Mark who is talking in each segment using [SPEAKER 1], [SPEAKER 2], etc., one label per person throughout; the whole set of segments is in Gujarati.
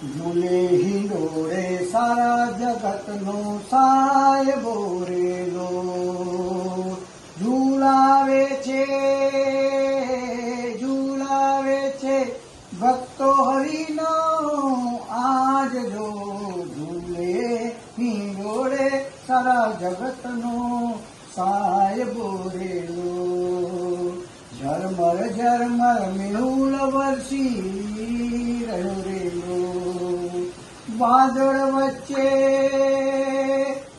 [SPEAKER 1] ઝૂલે રે સારા જગતનો સાય બોરેલો ઝૂલાવે છે ઝૂલાવે છે ભક્તો હરિનો આજ જો ઝૂલે રે સારા જગતનો સાય બોરેલો ઝરમર ઝરમર મેહુલ વર્ષી રહ્યો રેલો বাদর বচ্চে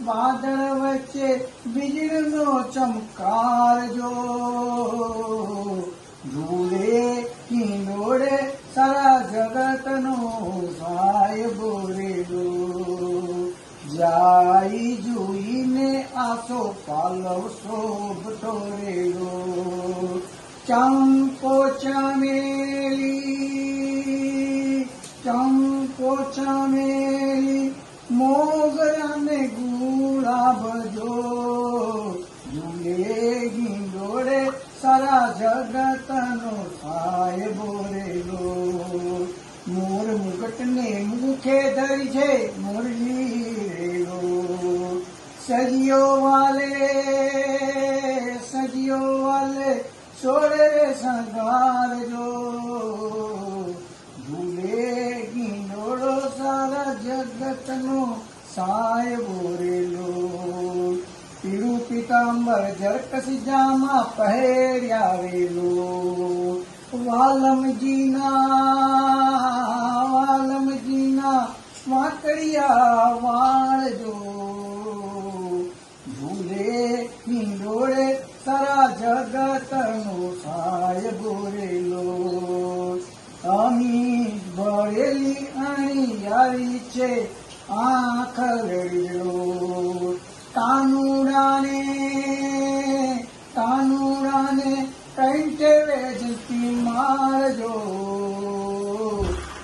[SPEAKER 1] বাদর বচ্চে বিজলো চমকার জো ঝুলে কিনোড়ে সারা জগত নো সায় বোরে গো যাই জুইনে আসো পালও শোভ তোরে গো চম্পো চামে موگرابرو سڄيو سڄيو ڇوري سنگي સારા જગતનો સાહેબો રેલો પીળું પીતાંબર જરકસી જામા પહેર્યા વેલો. વાલમજીના અણી આવી છે આંખ લડેલો કાનુડાને કાનુડાને કંઠે વેચતી મારજો.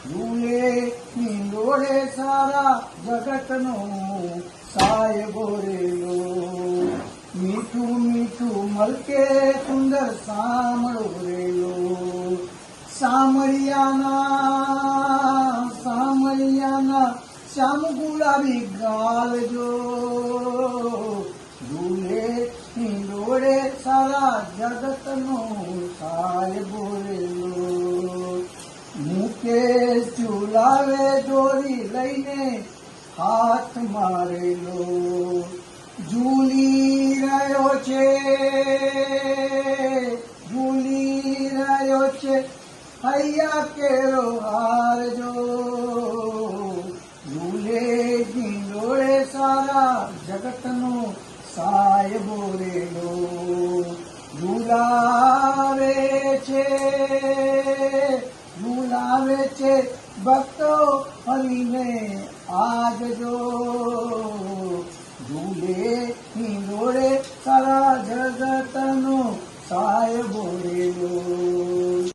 [SPEAKER 1] ભૂલે નિંદોળે સારા જગતનો સાય બોરેલો. મીઠું મીઠું મલકે સુંદર સાંભળો રેલો. સામરિયાના સામરિયાના શ્યામ ગુલાબી ગાલ જો ઝૂલે હિંડોળે સારા જગતનો સાહેબો રેલો મુકેશ ઝુલાવે દોરી લઈને હાથ મારેલો ઝૂલી રહ્યો છે ઝૂલી રહ્યો છે હૈયા કેરો હારજો ઝૂલે છે ભક્તો હરીને આજ જો. ઝૂલે હિંડોળે સારા જગતનો સાય બોલેલો.